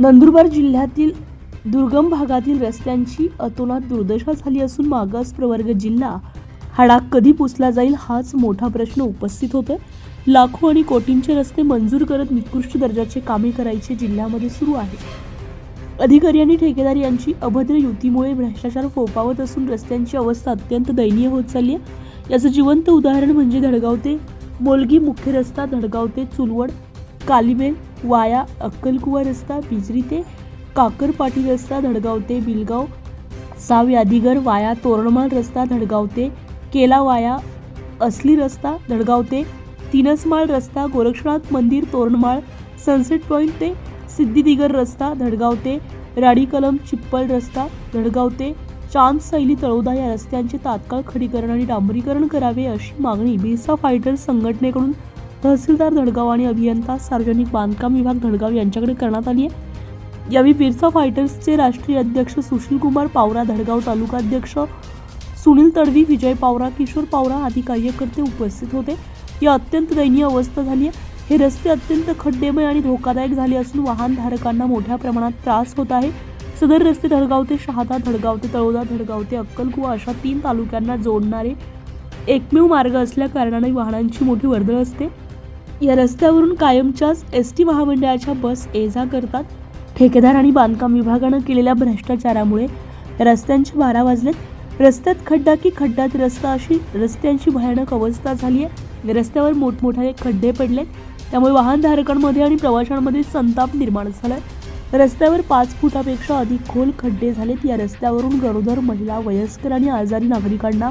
नंदुरबार जिल्ह्यातील दुर्गम भागातील रस्त्यांची अतोनात दुर्दशा झाली असून मागास प्रवर्ग जिल्हा हाडा कधी पुसला जाईल हाच मोठा प्रश्न उपस्थित होतोय. लाखो आणि कोटींचे रस्ते मंजूर करत निकृष्ट दर्जाचे कामे करायचे जिल्ह्यामध्ये सुरू आहे. अधिकारी आणि ठेकेदार यांची अभद्र युतीमुळे भ्रष्टाचार फोपावत असून रस्त्यांची अवस्था अत्यंत दयनीय होत चालली आहे. याचं जिवंत उदाहरण म्हणजे धडगाव ते मोलगी मुख्य रस्ता धडगाव ते चुलवड कालिमेल वाया अक्कलकुवा रस्ता बिजरी ते काकरपाटी रस्ता धडगाव ते बिलगाव. साव यादीगर वाया तोरणमाळ रस्ता धडगाव ते केला वाया असली रस्ता धडगाव ते तिनसमाळ रस्ता गोरक्षनाथ मंदिर तोरणमाळ सनसेट पॉईंट ते सिद्धिदिगर रस्ता धडगाव ते राडी कलम चिप्पल रस्ता धडगाव ते चांद सैली तळोदा या रस्त्यांचे तात्काळ खडीकरण आणि डांबरीकरण करावे अशी मागणी बिरसा फायटर्स संघटनेकडून तहसीलदार धडगाव आणि अभियंता सार्वजनिक बांधकाम विभाग धडगाव यांच्याकडे करण्यात आली आहे. यावेळी बिरसा फायटर्सचे राष्ट्रीय अध्यक्ष सुशील कुमार पावरा धडगाव तालुका अध्यक्ष सुनील तडवी विजय पावरा किशोर पावरा आदी कार्यकर्ते उपस्थित होते. या अत्यंत दयनीय अवस्था झाली आहे. हे रस्ते अत्यंत खड्डेमय आणि धोकादायक झाले असून वाहनधारकांना मोठ्या प्रमाणात त्रास होत आहे. सदर रस्ते धडगाव ते शहादा धडगाव ते तळोदा धडगाव ते अक्कलकुवा अशा तीन तालुक्यांना जोडणारे एकमेव मार्ग असल्या कारणाने वाहनांची मोठी वर्दळ असते. या रस्त्यावरून कायमच्याच एस टी महामंडळाच्या बस ये जा करतात. ठेकेदार आणि बांधकाम विभागानं केलेल्या भ्रष्टाचारामुळे रस्त्यांचे बारा वाजलेत. रस्त्यात खड्डा की खड्ड्यात रस्ता अशी रस्त्यांची भयानक अवस्था झाली आहे रस्त्यावर मोठमोठे खड्डे पडले त्यामुळे वाहनधारकांमध्ये आणि प्रवाशांमध्ये संताप निर्माण झालाय. रस्त्यावर पाच फुटापेक्षा अधिक खोल खड्डे झालेत. या रस्त्यावरून गरोदर महिला वयस्कर आणि आजारी नागरिकांना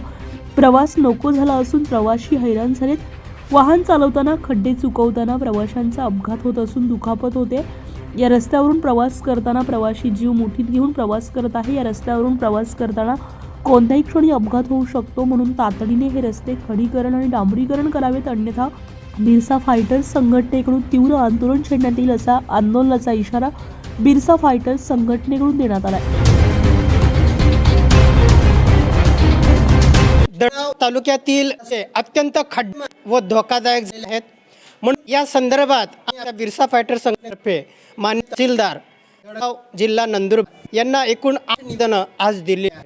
प्रवास नको झाला असून प्रवासी हैराण झालेत. वाहन चालवताना खड्डे चुकवताना प्रवाशांचा अपघात होत असून दुखापत होते. या रस्त्यावरून प्रवास करताना प्रवासी जीव मुठीत घेऊन प्रवास करत आहे. या रस्त्यावरून प्रवास करताना कोणत्याही क्षणी अपघात होऊ शकतो म्हणून तातडीने हे रस्ते खडीकरण आणि डांबरीकरण करावेत. अन्यथा बिरसा फायटर्स संघटनेकडून तीव्र आंदोलन छेडण्यात येईल असा आंदोलनाचा इशारा बिरसा फायटर्स संघटनेकडून देण्यात आला आहे तालुक्यातील असे अत्यंत खड्ड व धोकादायक झाले आहेत. म्हणून या संदर्भात बिरसा फायटर संघातर्फे मान्य तहसीलदार दडगाव जिल्हा नंदुरबार यांना एकूण आठ निधनं आज दिली आहेत.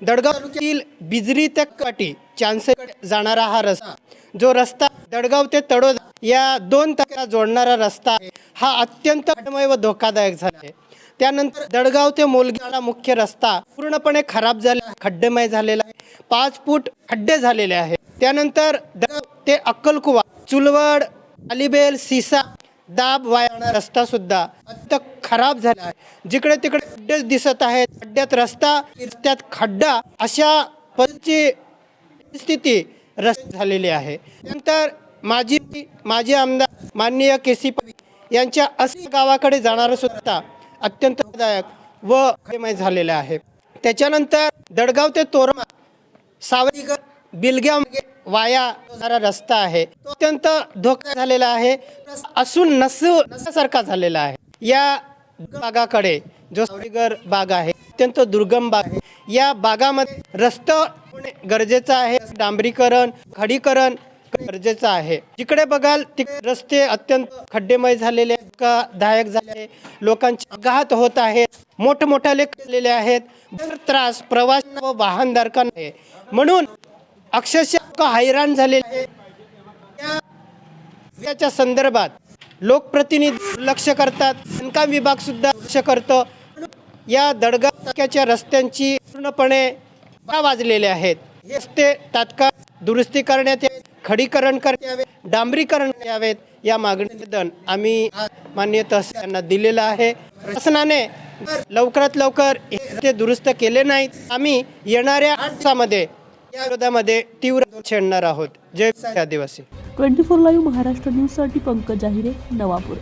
दडगाव तालुक्यातील बिजरी ते काटी चान्सेकडे जाणारा हा रस्ता जो रस्ता दडगाव ते तडोदा या दोन तालुक्याला जोडणारा रस्ता हा अत्यंत खड्डमय व धोकादायक झाला आहे. त्यानंतर दडगाव ते मोलगीला मुख्य रस्ता पूर्णपणे खराब झाला खड्डेमय झालेला आहे. पाच फूट खड्डे झालेले आहेत. त्यानंतर दडगाव ते अक्कलकुवा चुलवड अलिबेल सिसा दाब वाया रस्ता सुद्धा अत्यंत खराब झाला आहे. जिकडे तिकडे खड्डेच दिसत आहेत खड्ड्यात रस्ता रस्त्यात खड्डा अशा पद्धतीची स्थिती रस्त झालेली आहे. त्यानंतर माजी माजी आमदार माननीय के सी यांच्या असे गावाकडे जाणारं सुद्धा अत्यंत दायक व खडेमय झालेलं आहे. त्याच्यानंतर दडगाव ते तोरमा सावरीगर बिलग्या वाया जाणारा रस्ता आहे. तो अत्यंत धोका झालेला आहे. असून नसू नसासारखा झालेला आहे. या भागाकडे जो सावलीगर बाग आहे अत्यंत दुर्गम बाग आहे. या बागामध्ये रस्ता होणे गरजेचं आहे. डांबरीकरण खडीकरण गरजेचं आहे. जिकडे बघाल तिकडे रस्ते अत्यंत खड्डेमय झालेले दायक झाले लोकांचे अपघात होत आहेत. मोठमोठ्याले केलेले आहेत. त्रास प्रवास व वाहनधारकांना आहे म्हणून अक्षरशः लोकं हैराण झालेले त्याच्या संदर्भात लोकप्रतिनिधी लक्ष करतात. बांधकाम विभाग सुद्धा लक्ष करतो. या दडगा तालुक्याच्या रस्त्यांची पूर्णपणे वाजलेले आहेत. रस्ते तात्काळ दुरुस्ती करण्यात यावेत खडीकरण करण्यात डांबरीकरण यावेत या मागणी निवेदन आम्ही मान्य तहसील यांना दिलेलं आहे. शासनाने लवकरात लवकर हे दुरुस्त केले नाहीत. आम्ही येणाऱ्या आठ दिवसामध्ये या विरोधामध्ये तीव्र छेडणार आहोत. जय आदिवासी. ट्वेंटी फोर लाईव्ह महाराष्ट्र न्यूजसाठी पंकज आहिरे नवापूर.